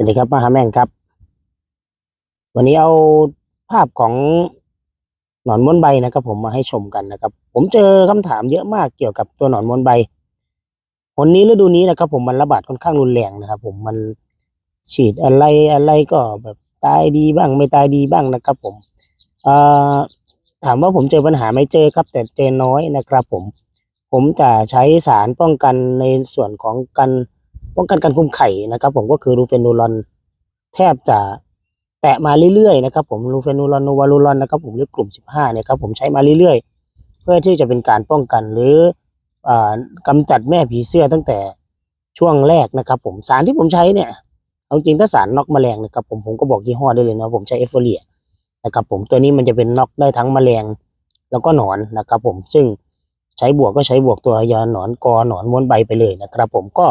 สวัสดีครับมหาแม่งครับ วันนี้เอาภาพของหนอนม้วนใบนะครับ ผมมาให้ชมกันนะครับ ผมเจอคำถามเยอะมากเกี่ยวกับตัวหนอนม้วนใบผลนี้ฤดูนี้นะครับ ผมมันระบาดค่อนข้างรุนแรงนะครับ ผมมันฉีดอะไรอะไรก็แบบตายดีบ้างไม่ตายดีบ้างนะครับ ผมเอ่อถามว่าผมเจอปัญหาไหม่เจอครับ แต่เจอน้อยนะครับ ผมผมจะใช้สารป้องกันในส่วนของการ ป้องกันการคุมไข่นะครับ ผมก็คือรูเฟนูรอนแทบจะแตะมาเรื่อยๆนะครับ ผมรูเฟนูรอนโนวาลูรอนนะครับ ผมหรือกลุ่ม 15เนี่ยครับผมใช้มาเรื่อยๆ เพื่อที่จะเป็นการป้องกันหรืออ่ากำจัดแม่ผีเสื้อตั้งแต่ช่วงแรกนะครับ ผมสารที่ผมใช้เนี่ยเอาจริงถ้าสารน็อกแมลงนะครับ ผมผมก็บอกยี่ห้อได้เลยนะผมใช้เอฟโฟเรียนะครับ ผมตัวนี้มันจะเป็นน็อกได้ทั้งแมลงแล้วก็หนอนนะครับ ผมซึ่งใช้บวกก็ใช้บวกตัวยาหนอนกอหนอนม้วนใบไปเลยนะครับ ผมก็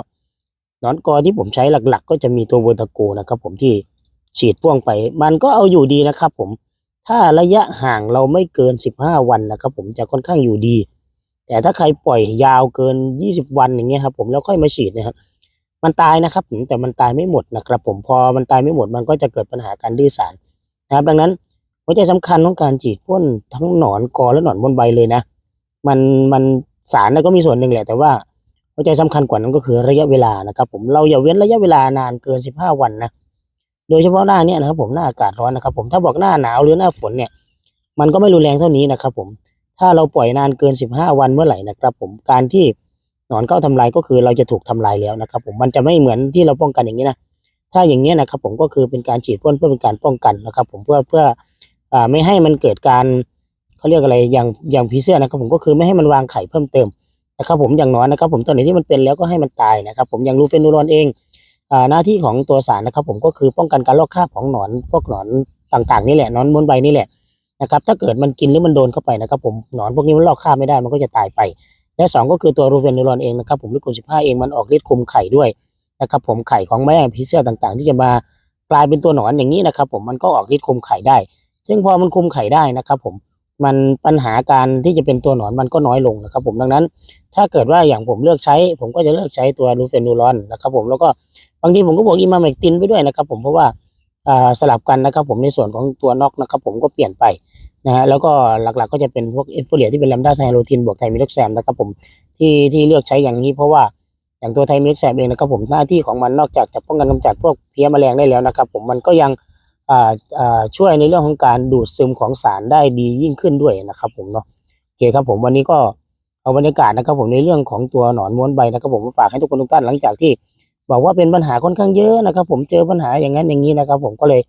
นอนกอที่ผมใช้หลักๆ ก็จะมีตัวเวอร์ตาโกนะครับ ผมที่ฉีดพ่วงไป มันก็เอาอยู่ดีนะครับ ผม ถ้าระยะห่างเราไม่เกิน 15 วันนะครับ ผมจะค่อนข้างอยู่ดี แต่ถ้าใครปล่อยยาวเกิน 20 วันอย่างเงี้ยครับ ผมแล้วค่อยมาฉีดนะครับ มันตายนะครับผมแต่มันตายไม่หมดนะครับ ผมพอมันตายไม่หมดมันก็จะเกิดปัญหาการดื้อสารนะครับ ดังนั้นหัวใจสำคัญของการฉีดพ่นทั้งหนอนกอและหนอนบนใบเลยนะ มันมันสารน่ะก็มีส่วนหนึ่งแหละแต่ว่า หัวใจสำคัญกว่านั้นก็คือระยะเวลานะครับผมเราอย่าเว้นระยะเวลานานเกิน 15 วันนะโดยเฉพาะหน้าเนี้ยนะครับผมหน้าอากาศร้อนนะครับผมถ้าบอกหน้าหนาวหรือหน้าฝนเนี่ย มันก็ไม่รุนแรงเท่านี้นะครับผมถ้าเราปล่อยนานเกิน 15 วันเมื่อไหร่นะครับผมการที่หนอนเข้าทำลายก็คือเราจะถูกทำลายแล้วนะครับ ผมมันจะไม่เหมือนที่เราป้องกันอย่างนี้นะถ้าอย่างนี้นะครับผมก็คือเป็นการฉีดพ่นเพื่อเป็นการป้องกันนะครับ ผมเพื่อเพื่ออไม่ให้มันเกิดการเขาเรียกอะไรอย่างอย่างผีเสื้อนะครับผมก็คือไม่ให้มันวางไข่เพิ่มเติม นะครับผมอย่างน้อยนะครับผมตอนไหนที่มันเป็นแล้วก็ให้มันตายนะครับผมอย่างลูเฟนูรอนเองหน้าที่ของตัวสารนะครับผมก็คือป้องกันการลอกคราบของหนอนพวกหนอนต่างๆนี่แหละหนอนบนใบนี่แหละนะครับถ้าเกิดมันกินหรือมันโดนเข้าไปนะครับผมหนอนพวกนี้มันลอกคราบไม่ได้มันก็จะตายไป และสองก็คือตัวรูเฟนูรอนเองนะครับผมหรือกลุ่ม15เองมันออกฤทธิ์คุมไข่ด้วยนะครับผมไข่ของแม่ผีเสื้อต่างๆ ที่จะมากลายเป็นตัวหนอนอย่างนี้นะครับผมมันก็ออกฤทธิ์คุมไข่ได้ ซึ่งพอมันคุมไข่ได้นะครับผม มันปัญหาการที่จะเป็นตัวหนอนมันก็น้อยลงนะครับ ผมดังนั้น ถ้าเกิดว่าอย่างผมเลือกใช้ ผมก็จะเลือกใช้ตัวลูเฟนูรอนนะครับ ผมแล้วก็บางทีผมก็บอกอิมาเมกตินไปด้วยนะครับ ผมเพราะว่าสลับกันนะครับ ผมในส่วนของตัวนอกนะครับ ผมก็เปลี่ยนไปนะฮะแล้วก็หลักๆก็จะเป็นพวกเอฟโฟเรียที่เป็นแลมด้าไซโรทินบวกไทมิล็กแซมนะครับ ผมที่ที่เลือกใช้อย่างนี้เพราะว่าอย่างตัวไทมิล็กแซมเองนะครับ ผมหน้าที่ของมันนอกจากจะป้องกันกำจัดพวกเพี้ยแมลงได้แล้วนะครับ ผมมันก็ยัง ช่วยในเรื่องของการดูดซึมของสารได้ดียิ่งขึ้นด้วยนะครับ ผมเนาะโอเคครับผมวันนี้ก็เอาบรรยากาศนะครับ ผมในเรื่องของตัวหนอนม้วนใบนะครับ ผมฝากให้ทุกคนทุกท่านหลังจากที่ บอกว่าเป็นปัญหาค่อนข้างเยอะนะครับ ผมเจอปัญหาอย่างนั้นอย่างนี้นะครับ ผมก็เลย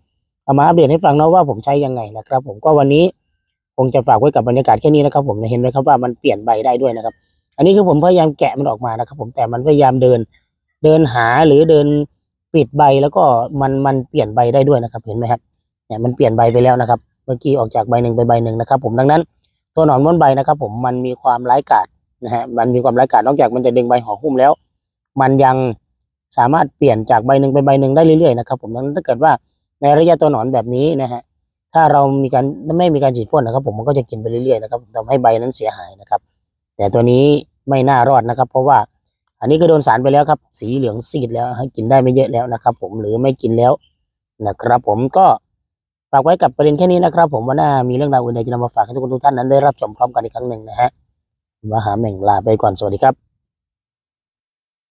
เอามาอัปเดตให้ฟังเนาะว่าผมใช้ยังไงนะครับ ผมก็วันนี้คงจะฝากไว้กับบรรยากาศแค่นี้นะครับ ผมเห็นไหมครับว่ามันเปลี่ยนใบได้ด้วยนะครับ อันนี้คือผมพยายามแกะมันออกมานะครับ ผมแต่มันพยายามเดินเดินหาหรือเดิน ปิดใบแล้วก็มันมันเปลี่ยนใบได้ด้วยนะครับ เห็นไหมครับเนี่ยมันเปลี่ยนใบไปแล้วนะครับ เมื่อกี้ออกจากใบหนึ่งไปใบหนึ่งนะครับ ผมดังนั้น ตัวหนอนม้วนใบนะครับ ผมมันมีความร้ายกาจนะฮะมันมีความร้ายกาจนอกจากมันจะดึงใบห่อหุ้มแล้ว มันยังสามารถเปลี่ยนจากใบหนึ่งไปใบหนึ่งได้เรื่อยๆนะครับ ผมดังนั้นถ้าเกิดว่าในระยะตัวหนอนแบบนี้นะฮะถ้าเรามีการไม่มีการฉีดพ่นนะครับ ผมมันก็จะกินไปเรื่อยๆนะครับทำให้ใบนั้นเสียหายนะครับ แต่ตัวนี้ไม่น่ารอดนะครับ เพราะว่า อันนี้ก็โดนสารไปแล้วครับ สีเหลืองซีดแล้วให้กินได้ไม่เยอะแล้วนะครับ ผมหรือไม่กินแล้วนะครับ ผมก็ฝากไว้กับประเด็นแค่นี้นะครับ ผมว่าน่ามีเรื่องราวอื่นใดจะนำมาฝากให้ทุกคนทุกท่านนั้นได้รับชมพร้อมกันอีกครั้งหนึ่งนะฮะว่าหาแม่งลาไปก่อนสวัสดีครับ